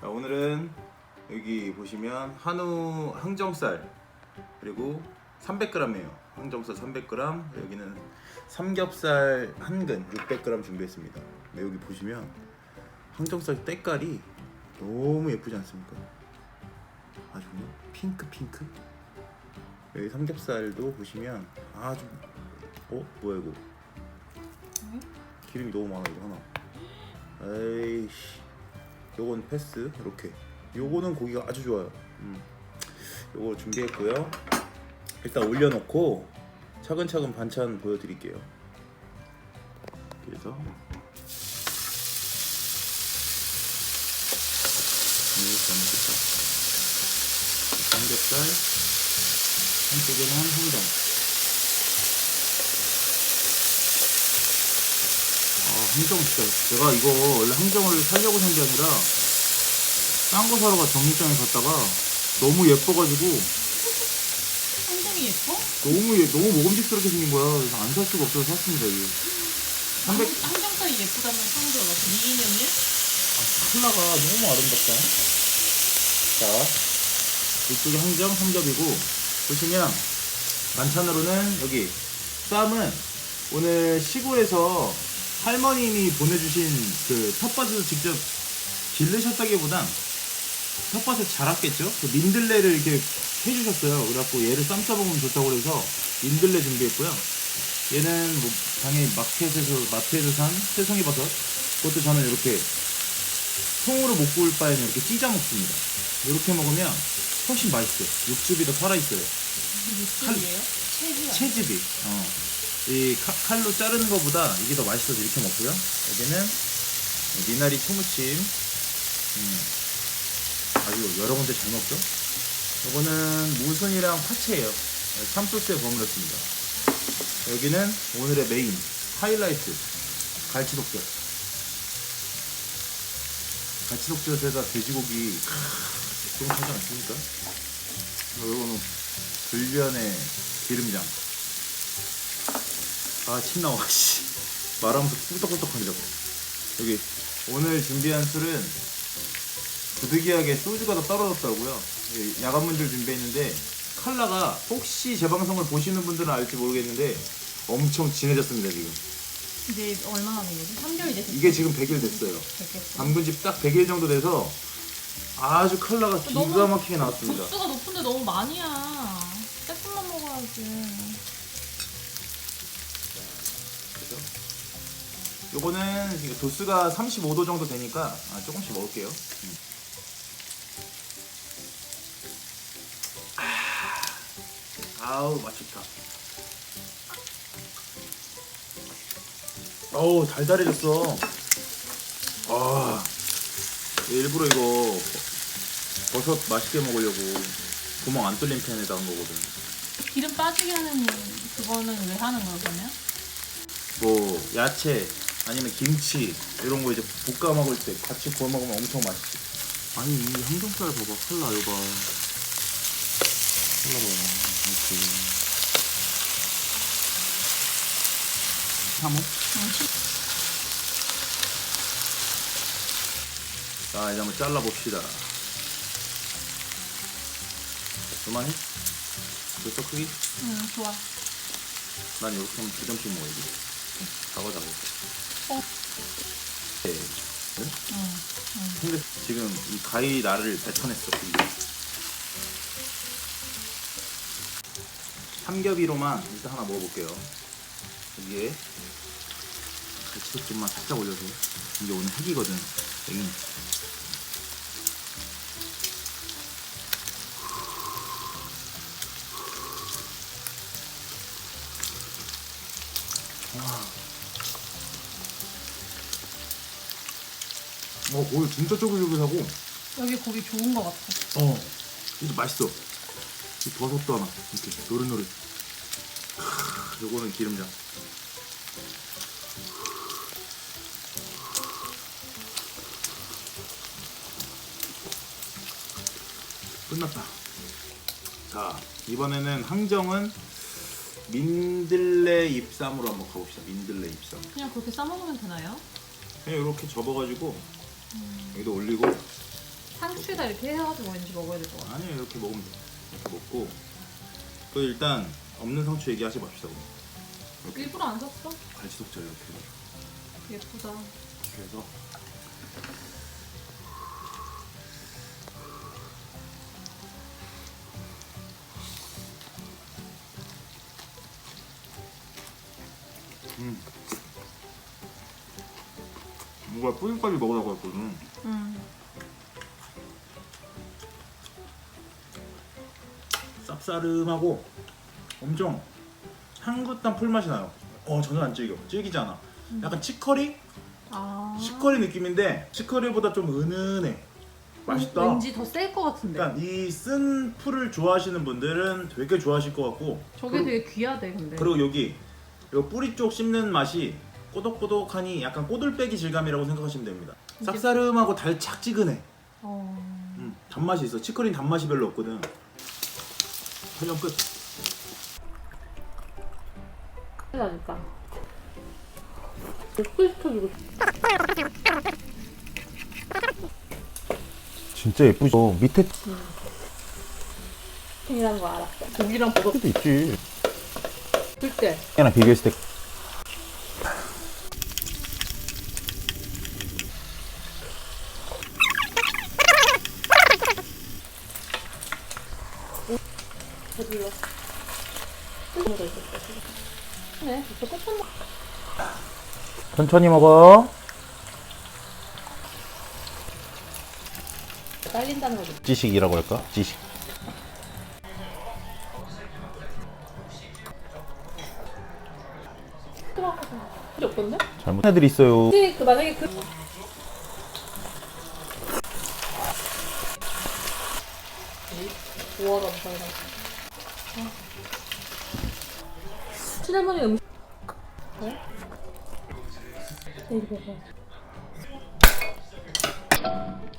자, 오늘은 여기 보시면 한우 항정살 그리고 300g이에요. 항정살 300g, 여기는 삼겹살 한근 600g 준비했습니다. 네, 여기 보시면 항정살 때깔이 너무 예쁘지 않습니까? 아주 그냥 핑크 핑크. 여기 삼겹살도 보시면 아주 어 뭐야 이거? 기름이 너무 많아 이거 하나. 에이씨. 요건 패스 이렇게. 요거는 고기가 아주 좋아요. 음. 요거 준비했고요. 일단 올려놓고 차근차근 반찬 보여드릴게요. 그래서 네, 삼겹살, 한쪽에는 항정. 아, 항정 진짜 제가 이거 원래 항정을 살려고 산 게 아니라 딴 거 사러 가 정육점에 갔다가 너무 예뻐가지고 상당히 예뻐? 너무 예, 너무 먹음직스럽게 생긴 거야. 그래서 안 살 수가 없어서 샀습니다. 이게. 300 한- 한정살이 예쁘다면 상대가 미인형이야? 아, 컬러가 너무 아름답다. 자, 이쪽이 항정 삼겹이고 보시면 반찬으로는 여기 쌈은 오늘 시골에서 할머님이 보내주신 그 텃밭에서 직접 기르셨다기보단 텃밭에 자랐겠죠? 그 민들레를 이렇게 해주셨어요. 그래갖고 얘를 쌈 싸먹으면 좋다고 그래서 민들레 준비했고요. 얘는 뭐 당연히 마켓에서 마트에서 산 새송이 버섯. 그것도 저는 이렇게 통으로 못 구울 바에는 이렇게 찢어 먹습니다. 이렇게 먹으면 훨씬 맛있어요. 육즙이 더 살아있어요. 육즙이에요? 체지야. 채즙이. 어. 이 칼- 칼로 자르는 것보다 이게 더 맛있어서 이렇게 먹고요. 여기는 미나리 초무침. 음. 아주 여러 군데 잘 먹죠? 이거는 무순이랑 파채예요. 참소스에 버무렸습니다. 여기는 오늘의 메인 하이라이트 갈치독젓. 갈치독젓에다 돼지고기 좀 하지 않습니까? 이거는 불변의 기름장. 아, 침 나와, 씨. 말하면서 꿀떡꿀떡 거리자고. 여기, 오늘 준비한 술은 부득이하게 소주가 더 떨어졌다고요. 예, 야간문줄 준비했는데, 칼라가 혹시 제 방송을 보시는 분들은 알지 모르겠는데, 엄청 진해졌습니다, 지금. 이제 얼마나 된 거지? 3개월 이제 됐어. 이게 지금 100일 됐어요. 담근 지딱 100일 정도 돼서, 아주 칼라가 기가 막히게 나왔습니다. 도수가 높은데 너무 많이야. 조금만 먹어야지. 요거는 도수가 35도 정도 되니까 아, 조금씩 먹을게요. 음. 아, 아우 맛 좋다. 어우 달달해졌어. 아 일부러 이거 버섯 맛있게 먹으려고 구멍 안 뚫린 팬에다 한 거거든. 기름 빠지게 하는 그거는 왜 하는 거야 그러면? 뭐 야채 아니면 김치 이런 거 이제 볶아 먹을 때 같이 구워 먹으면 엄청 맛있지. 아니 이 항정살 봐봐 칼라 이거 봐. 칼라 봐 이렇게. 시- 자 이제 한번 잘라 봅시다. 그만해? 벌써 크기? 응 좋아. 난 이렇게 하면 두 점씩 먹어야지. 작아 작아. 어. 가위 나를 뱉어냈어. 삼겹이로만 일단 하나 먹어볼게요. 여기에 갈치도김만 살짝 올려서 이게 오늘 핵이거든. 여기 어, 오늘 진짜 쪼글쪼글하고 여기 고기 좋은 거 같아. 어, 이거 맛있어. 이 버섯도 하나 이렇게 노릇노릇. 크, 요거는 기름장. 끝났다. 자, 이번에는 항정은 민들레 잎쌈으로 한번 가봅시다. 민들레 잎쌈. 그냥 그렇게 싸 먹으면 되나요? 그냥 이렇게 접어가지고 여기다 올리고 상추에다 이렇게 해가지고 왠지 먹어야 될 것 같아. 아니에요 이렇게 먹으면 돼 이렇게 먹고 또 일단 없는 상추 얘기하지 맙시다 그럼 일부러 안 샀어? 갈치속절 이렇게 해가지고 예쁘다. 그래서 음 뭔가 뿌리까지 먹으라고 했거든 음. 쌉싸름하고 엄청 향긋한 풀맛이 나요 어 전혀 안 질겨 질기지 않아 약간 치커리? 아. 치커리 느낌인데 치커리보다 좀 은은해 맛있다 왠지 더 셀 것 같은데. 그러니까 이 쓴 풀을 좋아하시는 분들은 되게 좋아하실 것 같고 저게 그리고, 되게 귀하대 근데. 그리고 여기 요 뿌리 쪽 씹는 맛이 꼬독꼬독하니 약간 꼬들빼기 질감이라고 생각하시면 됩니다 쌉싸름하고 달착지근해 어. 음, 단맛이 있어 치커리는 단맛이 별로 없거든 촬영 끝. 먹고 싶어지고. 진짜 예쁘죠. 밑에 이라는 거 알았어. 고기랑 버섯 때도 있지. 쓸 때. 그냥 비교했을 때 네. 천천히 먹어. 딸린다는 거지. 지식이라고 할까? 지식. 들어가서. 필요 없던데? 잘못 애들 있어요. 그 만약에 그. 우와, 감사합니다. 친할머니 음식. 네? 이거 봐봐.